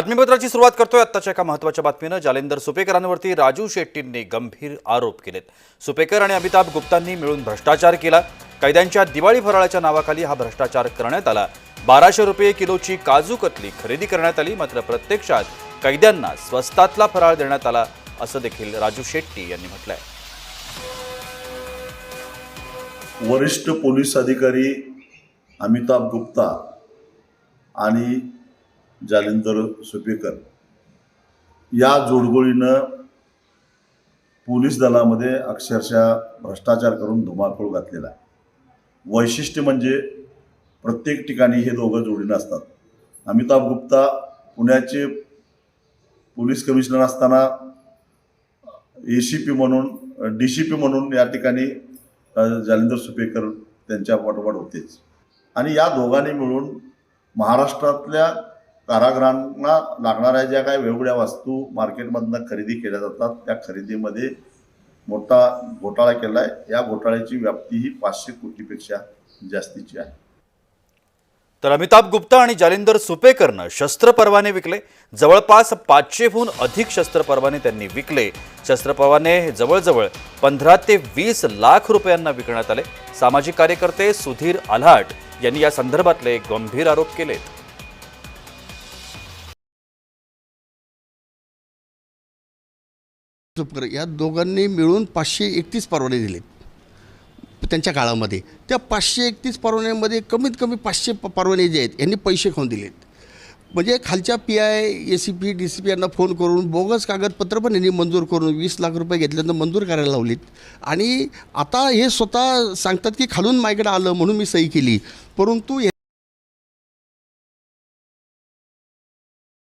बातमीपत्राची सुरुवात करतोय आत्ताच्या एका महत्त्वाच्या बातमीनं. जालेंदर सुपेकरांवरती राजू शेट्टींनी गंभीर आरोप केलेत. सुपेकर आणि अमिताभ गुप्तांनी मिळून भ्रष्टाचार केला. कैद्यांच्या दिवाळी फराळाच्या नावाखाली हा भ्रष्टाचार करण्यात आला. बाराशे रुपये किलोची काजू कतली खरेदी करण्यात आली मात्र प्रत्यक्षात कैद्यांना स्वस्तातला फराळ देण्यात आला असं देखील राजू शेट्टी यांनी म्हटलंय. वरिष्ठ पोलीस अधिकारी अमिताभ गुप्ता आणि जालिंदर सुपेकर या जोडगोळीनं पोलीस दलामध्ये अक्षरशः भ्रष्टाचार करून धुमाकूळ घातलेला आहे. वैशिष्ट्य म्हणजे प्रत्येक ठिकाणी हे दोघं जोडीनं असतात. अमिताभ गुप्ता पुण्याचे पोलीस कमिशनर असताना ए सी पी म्हणून डी सी पी म्हणून या ठिकाणी जालिंदर सुपेकर त्यांच्या पाठोपाठ होतेच. आणि या दोघांनी मिळून महाराष्ट्रातल्या कारागृहांना लागणाऱ्या ज्या काही वेगवेगळ्या वस्तू मार्केटमधनं खरेदी केल्या जातात त्या खरेदीमध्ये मोठा घोटाळा केला आहे या घोटाळ्याची व्याप्ती ही पाचशे कोटीपेक्षा जास्तीची आहे. तर अमिताभ गुप्ता आणि जालिंदर सुपेकरनं शस्त्र परवाने विकले. जवळपास पाचशेहून अधिक शस्त्र परवाने त्यांनी विकले. शस्त्र परवाने जवळजवळ पंधरा ते वीस लाख रुपयांना विकण्यात आले. सामाजिक कार्यकर्ते सुधीर आल्हाट यांनी या संदर्भातले गंभीर आरोप केलेत. तुपकर या दोघांनी मिळून पाचशे एकतीस परवाने दिलेत त्यांच्या काळामध्ये. त्या पाचशे एकतीस परवान्यामध्ये कमीत कमी पाचशे प- परवाने जे आहेत यांनी पैसे खाऊन दिलेत. म्हणजे खालच्या P I A C P D C P यांना फोन करून बोगस कागदपत्र पण यांनी मंजूर करून वीस लाख रुपये घेतल्यानंतर मंजूर करायला लावलीत. आणि आता हे स्वतः सांगतात की खालून माझ्याकडे आलं म्हणून मी सही केली. परंतु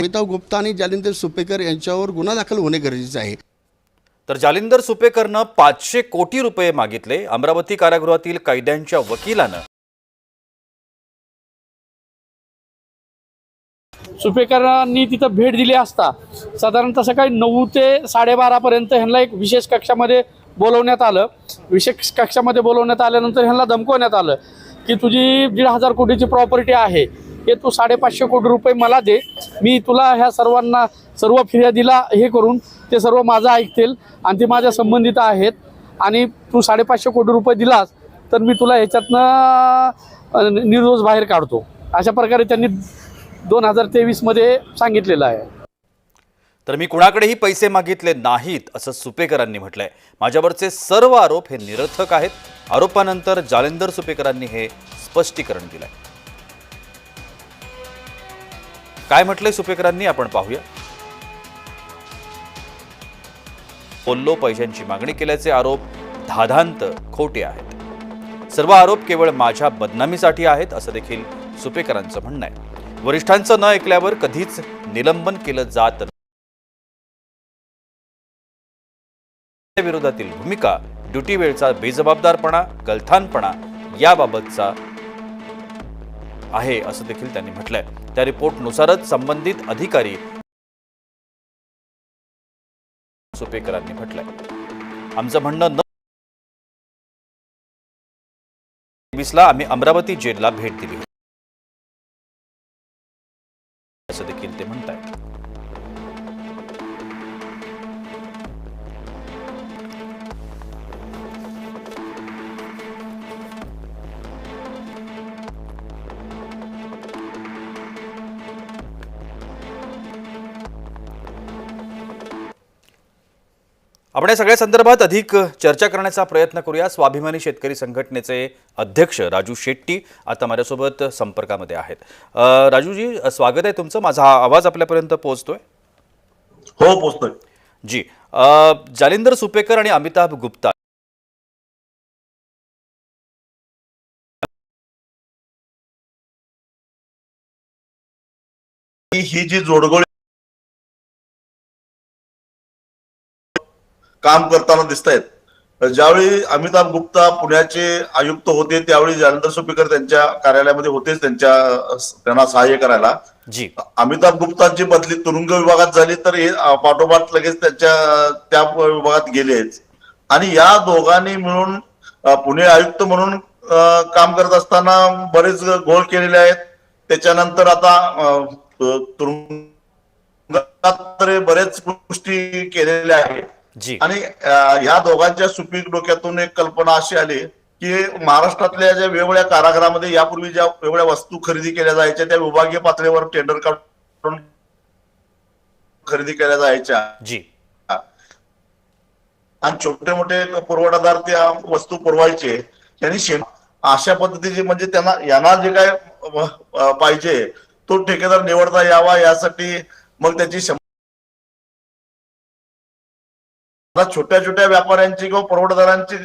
अमिताभ गुप्ता आणि जालिंदर सुपेकर यांच्यावर गुन्हा दाखल होणे गरजेचं आहे. तर जालिंदर सुपेकरनं पाचशे कोटी रुपये मागितले अमरावती कारागृहातील कैद्यांच्या वकिलानं. सुपेकरांनी तिथं भेट दिली असता साधारणतः सकाळी नऊ ते साडेबारापर्यंत ह्यांना एक विशेष कक्षामध्ये बोलवण्यात आलं. विशेष कक्षामध्ये बोलवण्यात आल्यानंतर ह्यांना धमकवण्यात आलं की तुझी दीड हजार कोटीची प्रॉपर्टी आहे. हे तू साडेपाचशे कोटी रुपये मला दे. मी तुला ह्या सर्वांना सर्व फिर्यादीला हे करून ते सर्व माझं ऐकतील आणि ते माझ्या संबंधित आहेत. आणि तू साडेपाचशे कोटी रुपये दिलास तर मी तुला ह्याच्यातनं निर्दोष बाहेर काढतो. अशा प्रकारे त्यांनी दोन हजार तेवीसमध्ये सांगितलेलं आहे. तर मी कुणाकडेही पैसे मागितले नाहीत असं सुपेकरांनी म्हटलंय. माझ्यावरचे सर्व आरोप हे निरर्थक आहेत. आरोपानंतर जालेंदर सुपेकरांनी हे स्पष्टीकरण दिलंय. काय म्हटलंय सुपेकरांनी? आपण पाहूया. पोल्लो पैशांची मागणी केल्याचे आरोप धाधांत खोटे आहेत. सर्व आरोप केवळ माझ्या बदनामीसाठी आहेत असं देखील सुपेकरांचं म्हणणं आहे. वरिष्ठांचं न ऐकल्यावर कधीच निलंबन केलं जात विरोधातील भूमिका ड्युटी वेळचा बेजबाबदारपणा गलथानपणा याबाबतचा आहे असं देखील त्यांनी म्हटलंय. त्या रिपोर्टनुसारच संबंधित अधिकारी सुपेकरांनी म्हटलंय. आमचं म्हणणं न वीसला आम्ही अमरावती जेलला भेट दिली आपण या सगळ्या संदर्भात अधिक चर्चा करण्याचा प्रयत्न करूया. स्वाभिमानी शेतकरी संघटनेचे अध्यक्ष राजू शेट्टी आता माझ्यासोबत संपर्कामध्ये आहेत. राजूजी स्वागत आहे तुमचं. माझा हा आवाज आपल्यापर्यंत पोहोचतोय? हो पोचतोय जी. अ, जालिंदर सुपेकर आणि अमिताभ गुप्ता. ही जी जोडगोळी काम करताना दिसत आहेत ज्यावेळी अमिताभ गुप्ता पुण्याचे आयुक्त होते त्यावेळी जालंधर सुपेकर त्यांच्या कार्यालयामध्ये होतेच त्यांच्या त्यांना सहाय्य करायला. जी. अमिताभ गुप्तांची बदली तुरुंग विभागात झाली तर हे पाठोपाठ लगेच त्यांच्या त्या विभागात गेलेच आणि या दोघांनी मिळून पुणे आयुक्त म्हणून काम करत असताना बरेच घोळ केलेले आहेत. त्याच्यानंतर आता तुरुंग बरेच गोष्टी केलेल्या आहेत. जी. आणि ह्या दोघांच्या सुपीक डोक्यातून एक कल्पना अशी आली की महाराष्ट्रातल्या ज्या वेगवेगळ्या कारागृहामध्ये यापूर्वी ज्या वेगवेगळ्या वस्तू खरेदी केल्या जायच्या त्या विभागीय पातळीवर टेंडर काढून खरेदी केल्या जायच्या. जी. आणि छोटे मोठे पुरवठादार त्या वस्तू पुरवायचे त्यांनी शेण अशा पद्धतीचे म्हणजे त्यांना यांना जे काय पाहिजे तो ठेकेदार निवडता यावा यासाठी मग त्याची आता छोट्या छोट्या व्यापाऱ्यांची किंवा पुरवठादारांची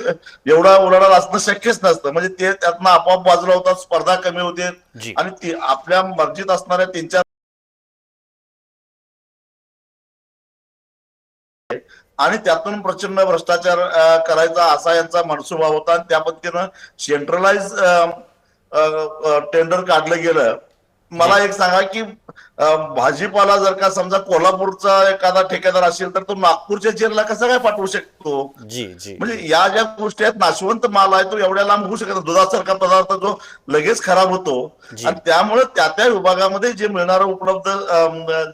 एवढा उलाढाल असणं शक्यच नसतं. म्हणजे ते त्यातनं आपोआप बाजूला होतात स्पर्धा कमी होते. आणि ती आपल्या मर्जीत असणाऱ्या तीन चार आणि त्यातून प्रचंड भ्रष्टाचार करायचा असा यांचा मनसुबा होता. आणि त्या पद्धतीनं सेंट्रलाइज टेंडर काढलं गेलं. मला एक सांगा की भाजीपाला जर का समजा कोल्हापूरचा एखादा ठेकेदार असेल तर तो नागपूरच्या जिल्ह्याला कसा काय पाठवू शकतो जी जी म्हणजे या ज्या गोष्टी आहेत नाशवंत माल आहे तो एवढ्या लांब होऊ शकत. दुधासारखा पदार्थ जो लगेच खराब होतो. आणि त्यामुळे त्या त्या विभागामध्ये जे मिळणारं उपलब्ध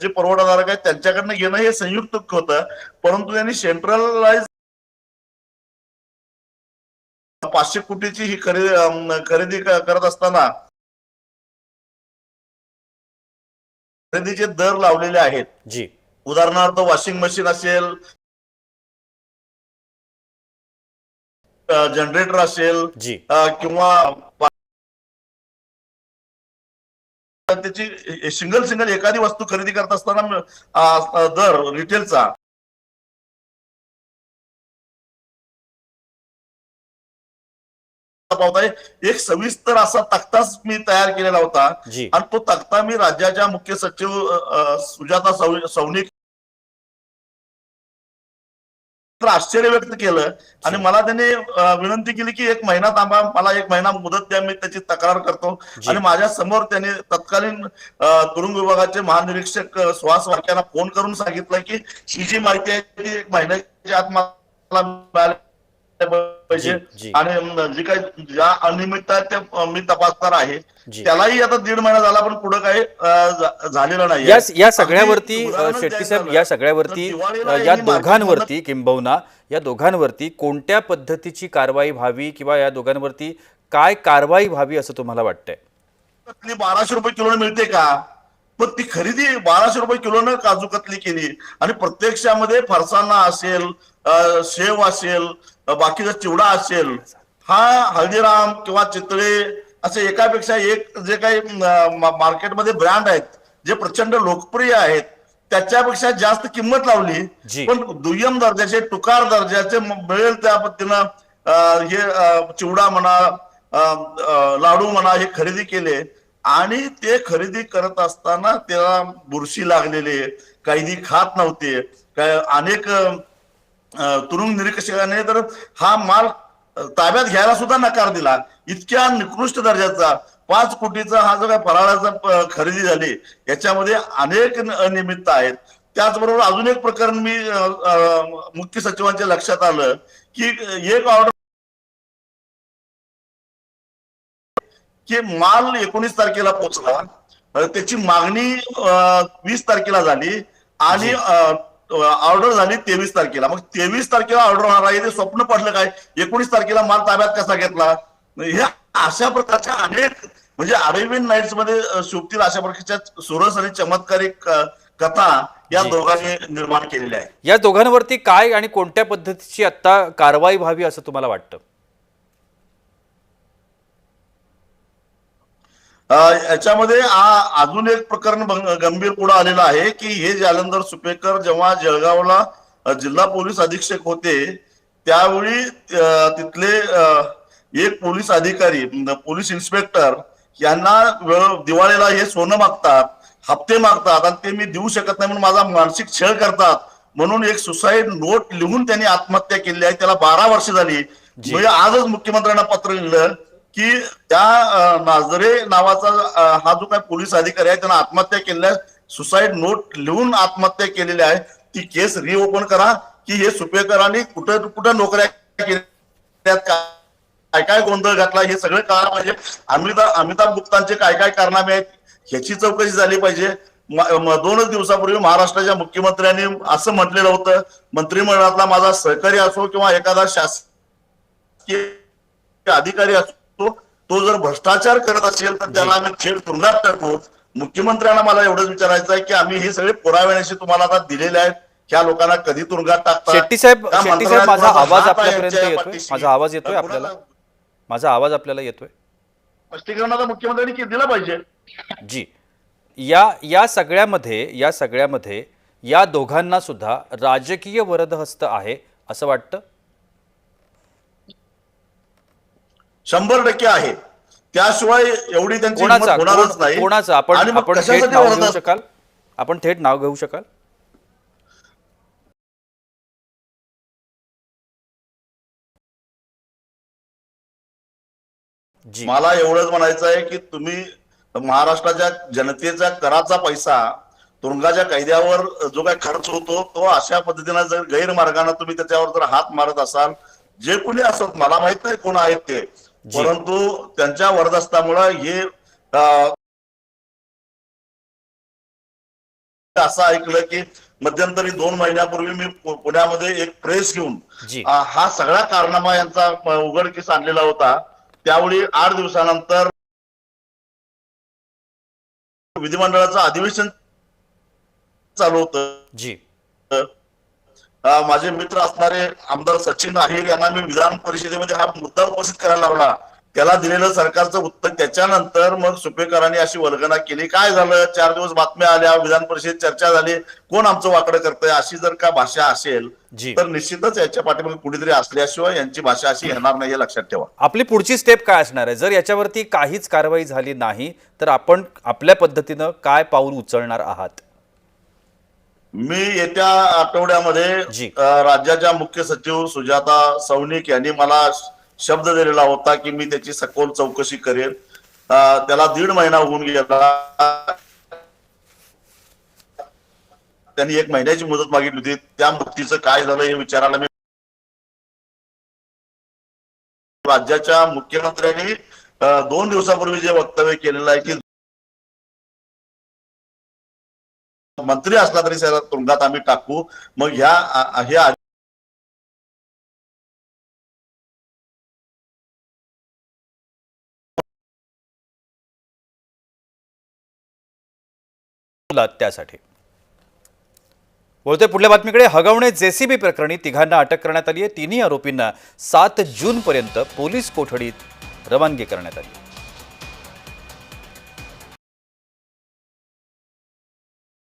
जे परवडाधारक आहेत त्यांच्याकडनं घेणं हे संयुक्त होतं परंतु त्यांनी सेंट्रलाइज पाचशे कोटीची ही खरेदी खरेदी करत असताना खरेदीचे दर लावलेले आहेत जी. उदाहरणार्थ वॉशिंग मशीन असेल जनरेटर असेल जी. किंवा त्याची सिंगल सिंगल एखादी वस्तू खरेदी करत असताना दर रिटेलचा पावता एक सविस्तर असा तक्ताच मी तयार केलेला होता. आणि तो तक्ता मी राज्याच्या मुख्य सचिव सुजाता सौनिक तर आश्चर्य व्यक्त केलं. आणि मला त्याने विनंती केली की एक महिना थांबा मला एक महिना मुदत द्या मी त्याची तक्रार करतो. आणि माझ्यासमोर त्याने तत्कालीन तुरुंग विभागाचे महानिरीक्षक सुहास वाक्यांना फोन करून सांगितलं की ही जी माहिती आहे ती एक महिन्याच्या आत मला मिळाली. पाहिजे. आणि जी काही ज्या अनियमितता आहेत त्या मी तपासणार आहे. त्यालाही आता दीड महिना झाला पण पुढे काही झालेलं नाही या सगळ्यावरती शेट्टी साहेब या सगळ्यावरती या दोघांवरती किंबहुना या दोघांवरती कोणत्या पद्धतीची कारवाई व्हावी किंवा या दोघांवरती काय कारवाई व्हावी असं तुम्हाला वाटतंय? कतली बाराशे रुपये किलो मिळते का? पण ती खरेदी बाराशे रुपये किलोनं काजू कतली केली. आणि प्रत्यक्षामध्ये फरसाणा असेल शेव असेल बाकीचा चिवडा असेल हा हल्दीराम किंवा चितळे असे एकापेक्षा एक जे काही मार्केटमध्ये ब्रँड आहेत जे प्रचंड लोकप्रिय आहेत त्याच्यापेक्षा जास्त किंमत लावली. पण दुय्यम दर्जाचे टुकार दर्जाचे मिळेल त्या पद्धतीनं हे चिवडा म्हणा लाडू म्हणा हे खरेदी केले. आणि ते खरेदी करत असताना त्याला बुरशी लागलेले काही खात नव्हते. काय अनेक तुरुंग निरीक्षकाने तर हा माल ताब्यात घ्यायला सुद्धा नकार दिला. इतक्या निकृष्ट दर्जाचा पाच कोटीचा हा जो काय फराळाचा खरेदी झाली याच्यामध्ये अनेक अनियमितता आहेत. त्याचबरोबर अजून एक प्रकरण मी मुख्य सचिवांच्या लक्षात आलं की एक ऑर्डर की माल एकोणीस तारखेला पोहोचला. त्याची मागणी वीस तारखेला झाली. आणि ऑर्डर झाली तेवीस तारखेला. मग तेवीस तारखेला ऑर्डर होणार आहे ते स्वप्न पडलं काय? एकोणीस तारखेला माल ताब्यात कसा घेतला? ह्या अशा प्रकारच्या अनेक म्हणजे अरेबियन नाईट्समध्ये शोभतील अशा प्रकारच्या सुरस आणि चमत्कारिक अ, कथा या. दोघांनी निर्माण केलेल्या आहेत. या दोघांवरती काय आणि कोणत्या पद्धतीची आता कारवाई व्हावी असं तुम्हाला वाटतं? याच्यामध्ये अजून एक प्रकरण गंभीर पुढे आलेलं आहे की हे जालंधर सुपेकर जेव्हा जळगावला जिल्हा पोलीस अधीक्षक होते त्यावेळी तिथले एक पोलीस अधिकारी पोलीस इन्स्पेक्टर यांना वेळ- दिवाळीला हे सोनं मागतात हप्ते मागतात आणि ते मी देऊ शकत नाही म्हणून माझा मानसिक छळ करतात म्हणून एक सुसाईड नोट लिहून त्यांनी आत्महत्या केली आहे. त्याला बारा वर्ष झाली. म्हणजे आजच मुख्यमंत्र्यांना पत्र लिहिलं. की त्या नाजरे नावाचा हा जो काय पोलीस अधिकारी आहे त्यांना आत्महत्या केलेल्या सुसाईड नोट लिहून आत्महत्या केलेली आहे. ती केस रिओपन करा की हे सुपेकरांनी कुठं कुठं नोकऱ्या केल्या काय काय गोंधळ घातला हे सगळं कळायला पाहिजे. अमिताभ अमिताभ गुप्तांचे काय काय कारनामे आहेत ह्याची चौकशी झाली पाहिजे. दोनच दिवसापूर्वी महाराष्ट्राच्या मुख्यमंत्र्यांनी असं म्हटलेलं होतं मंत्रिमंडळातला माझा सहकारी असो किंवा एखादा शासकीय अधिकारी असो तो जर भ्रष्टाचार करत असेल तर त्याला आम्ही थेट तुरुंगात टाकू. मुख्यमंत्र्यांना मला एवढंच विचारायचं आहे की आम्ही हे सगळे पुराव्याशी तुम्हाला आता दिलेले आहेत. ह्या लोकांना कधी तुरुंगात टाकता शेट्टी साहेब त्या शेट्टी साहेब माझा आवाज आपल्यापर्यंत येतोय. माझा आवाज येतोय आपल्याला? माझा आवाज आपल्याला येतोय? स्पष्टीकरणाचा मुख्यमंत्र्यांनी की दिला पाहिजे? जी. या या सगळ्यामध्ये या सगळ्यामध्ये या दोघांना सुद्धा राजकीय वरदहस्त आहे असं वाटतं? शंभर टक्के आहे. त्याशिवाय एवढी त्यांची कोणाचा? होणारच नाही. कोणाचं? आपण थेट नाव घेऊ शकाल? आपण थेट नाव घेऊ शकाल? जी. मला एवढंच म्हणायचं आहे की तुम्ही महाराष्ट्राच्या जनतेचा कराचा पैसा तुरुंगाच्या कायद्यावर जो काही खर्च होतो तो अशा पद्धतीनं जर गैरमार्गाने तुम्ही त्याच्यावर जर हात मारत असाल जे कोणी असत मला माहीत नाही कोण आहेत ते. परंतु त्यांच्या वरदस्तामुळं हे असं ऐकलं की मध्यंतरी दोन महिन्यापूर्वी मी पुण्यामध्ये एक प्रेस घेऊन हा सगळा कारनामा यांचा उघडकीस आणलेला होता. त्यावेळी आठ दिवसानंतर विधिमंडळाचं अधिवेशन चालू होतं. जी. माझे मित्र असणारे आमदार सचिन अहिर यांना मी विधान परिषदेमध्ये हा मुद्दा उपस्थित करायला लावला. त्याला दिलेलं सरकारचं उत्तर त्याच्यानंतर मग सुपेकरांनी अशी वल्गना केली. काय झालं? चार दिवस बातम्या आल्या विधान परिषदेत चर्चा झाली. कोण आमचं वाकडं करतंय? अशी जर का भाषा असेल जी. तर निश्चितच याच्या पाठीमागे कुठेतरी असल्याशिवाय यांची भाषा अशी येणार नाही हे लक्षात ठेवा. आपली पुढची स्टेप काय असणार आहे? जर याच्यावरती काहीच कारवाई झाली नाही तर आपण आपल्या पद्धतीनं काय पाऊल उचलणार आहात? मी येत्या आठवड्यामध्ये राज्याच्या मुख्य सचिव सुजाता सौनिक यांनी मला शब्द दिलेला होता की मी त्याची सखोल चौकशी करेन. त्याला दीड महिना होऊन गेला. त्यांनी एक महिन्याची मुदत मागितली होती. त्या मुक्तीचं काय झालं हे विचारायला मी राज्याच्या मुख्यमंत्र्यांनी दोन दिवसापूर्वी जे वक्तव्य केलेलं आहे की मंत्री असला तरी त्याला तुरुंगात आम्ही टाकू. मग ह्या ह्या बोला त्यासाठी. बोलतोय पुढल्या बातमीकडे. हगवणे जेसीबी प्रकरणी तिघांना अटक करण्यात आली आहे तिन्ही आरोपींना सात जून पर्यंत पोलीस कोठडीत रवानगी करण्यात आली.